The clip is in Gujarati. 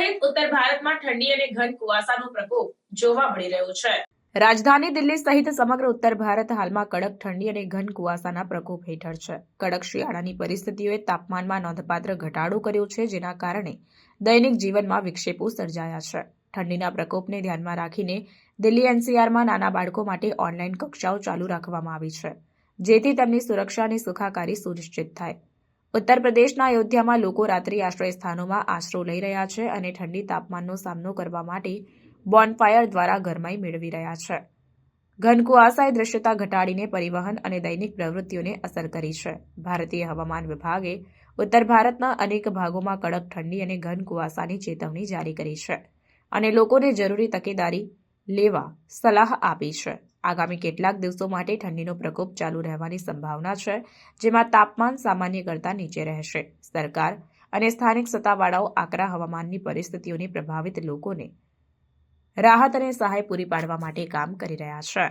સહિત ઉત્તર ભારતમાં ઠંડી અને ઘન કુવાસાનો પ્રકોપ જોવા મળી રહ્યો છે. રાજધાની દિલ્હી સહિત સમગ્ર ઉત્તર ભારત હાલમાં કડક ઠંડી અને ઘન કુવાસાના પ્રકોપ હેઠળ છે. કડક શિયાળાની પરિસ્થિતિઓએ તાપમાનમાં નોંધપાત્ર ઘટાડો કર્યો છે, જેના કારણે દૈનિક જીવનમાં વિક્ષેપો સર્જાયા છે. ઠંડીના પ્રકોપને ધ્યાનમાં રાખીને દિલ્હી એનસીઆરમાં નાના બાળકો માટે ઓનલાઈન કક્ષાઓ ચાલુ રાખવામાં આવી છે, જેથી તેમની સુરક્ષા અને સુખાકારી સુનિશ્ચિત થાય. ઉત્તર પ્રદેશના અયોધ્યામાં લોકો રાત્રિ આશ્રય સ્થાનોમાં આશરો લઈ રહ્યા છે અને ઠંડી તાપમાનનો સામનો કરવા માટે બોનફાયર દ્વારા ગરમાઈ મેળવી રહ્યા છે. ઘન કુવાસાએ દૃશ્યતા ઘટાડીને પરિવહન અને દૈનિક પ્રવૃત્તિઓને અસર કરી છે. ભારતીય હવામાન વિભાગે ઉત્તર ભારતના અનેક ભાગોમાં કડક ઠંડી અને ઘન કુવાસાની ચેતવણી જારી કરી છે અને લોકોને જરૂરી તકેદારી લેવા સલાહ આપી છે. આગામી કેટલાક દિવસો માટે ઠંડીનો પ્રકોપ ચાલુ રહેવાની સંભાવના છે, જેમાં તાપમાન સામાન્ય કરતાં નીચે રહેશે. સરકાર અને સ્થાનિક સત્તાવાળાઓ આકરા હવામાનની પરિસ્થિતિઓને પ્રભાવિત લોકોને રાહત અને સહાય પૂરી પાડવા માટે કામ કરી રહ્યા છે.